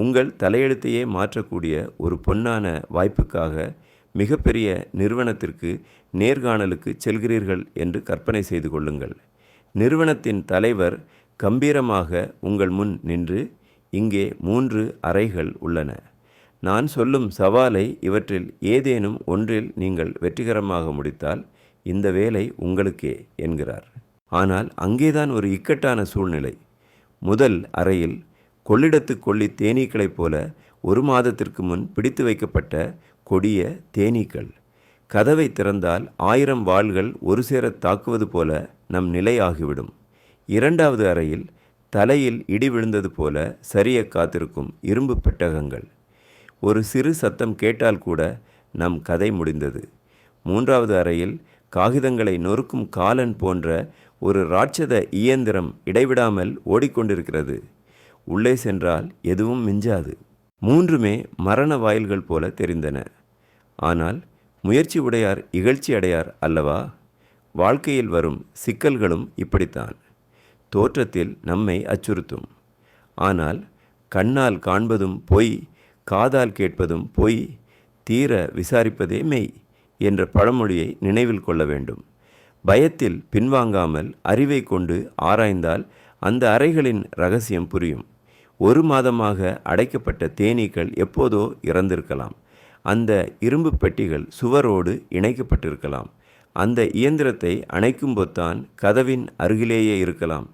உங்கள் தலையெழுத்தையே மாற்றக்கூடிய ஒரு பொன்னான வாய்ப்புக்காக மிகப்பெரிய நிறுவனத்திற்கு நேர்காணலுக்கு செல்கிறீர்கள் என்று கற்பனை செய்து கொள்ளுங்கள். நிறுவனத்தின் தலைவர் கம்பீரமாக உங்கள் முன் நின்று இங்கே மூன்று அறைகள் உள்ளன. நான் சொல்லும் சவாலை இவற்றில் ஏதேனும் ஒன்றில் நீங்கள் வெற்றிகரமாக முடித்தால் இந்த வேலை உங்களுக்கே என்கிறார். ஆனால் அங்கேதான் ஒரு இக்கட்டான சூழ்நிலை. முதல் அறையில் கொள்ளிடத்து கொள்ளி தேனீக்களைப் போல ஒரு மாதத்திற்கு முன் பிடித்து வைக்கப்பட்ட கொடிய தேனீக்கள். கதவை திறந்தால் ஆயிரம் வாள்கள் ஒரு சேரத் தாக்குவது போல நம் நிலை ஆகிவிடும். இரண்டாவது அறையில் தலையில் இடி விழுந்தது போல சரிய காத்திருக்கும் இரும்பு பெட்டகங்கள். ஒரு சிறு சத்தம் கேட்டால் கூட நம் கதை முடிந்தது. மூன்றாவது அறையில் காகிதங்களை நொறுக்கும் காலன் போன்ற ஒரு ராட்சத இயந்திரம் இடைவிடாமல் ஓடிக்கொண்டிருக்கிறது. உள்ளே சென்றால் எதுவும் மிஞ்சாது. மூன்றுமே மரண வாயில்கள் போல தெரிந்தன. ஆனால் முயற்சி உடையார் இகழ்ச்சி அடையார் அல்லவா? வாழ்க்கையில் வரும் சிக்கல்களும் இப்படித்தான். தோற்றத்தில் நம்மை அச்சுறுத்தும். ஆனால் கண்ணால் காண்பதும் பொய் காதால் கேட்பதும் பொய் தீர விசாரிப்பதே மெய் என்ற பழமொழியை நினைவில் கொள்ள வேண்டும். பயத்தில் பின்வாங்காமல் அறிவை கொண்டு ஆராய்ந்தால் அந்த அறைகளின் ரகசியம் புரியும். ஒரு மாதமாக அடைக்கப்பட்ட தேனீக்கள் எப்போதோ இறந்திருக்கலாம். அந்த இரும்பு பெட்டிகள் சுவரோடு இணைக்கப்பட்டிருக்கலாம். அந்த இயந்திரத்தை அணைக்கும் பொத்தான் கதவின் அருகிலேயே இருக்கலாம்.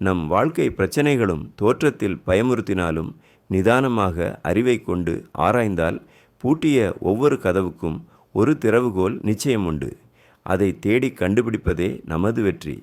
நம் வாழ்க்கை பிரச்சனைகளும் தோற்றத்தில் பயமுறுத்தினாலும் நிதானமாக அறிவை கொண்டு ஆராய்ந்தால் பூட்டிய ஒவ்வொரு கதவுக்கும் ஒரு திறவுகோல் நிச்சயம் உண்டு அதை தேடி கண்டுபிடிப்பதே நமது வெற்றி.